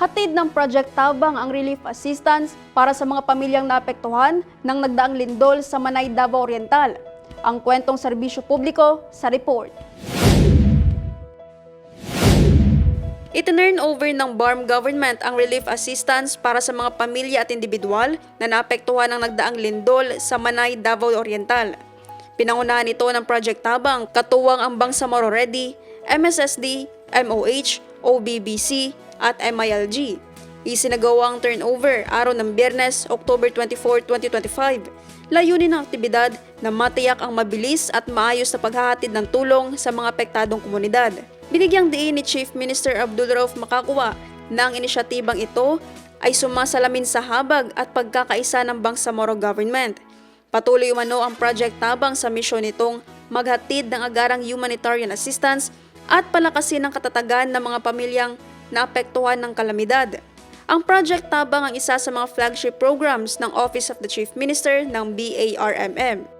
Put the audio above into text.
Hatid ng Project Tabang ang relief assistance para sa mga pamilyang naapektuhan ng nagdaang lindol sa Manay, Davao Oriental. Ang kwentong serbisyo publiko sa report. Itinurn over ng BARM government ang relief assistance para sa mga pamilya at individual na naapektuhan ng nagdaang lindol sa Manay, Davao Oriental. Pinangunahan ito ng Project Tabang, katuwang ang Bangsamoro Ready, MSSD, MOH, OBBC at MILG. Isinagawa ang turnover araw ng Biyernes, October 24, 2025. Layunin ng aktibidad na matiyak ang mabilis at maayos na paghahatid ng tulong sa mga apektadong komunidad. Binigyang diin ni Chief Minister Abdul Rauf Makakwa na ang inisyatibang ito ay sumasalamin sa habag at pagkakaisa ng Bangsamoro Government. Patuloy umano ang Project Tabang sa misyon nitong maghatid ng agarang humanitarian assistance at palakasin ang katatagan ng mga pamilyang naapektuhan ng kalamidad. Ang Project Tabang ang isa sa mga flagship programs ng Office of the Chief Minister ng BARMM.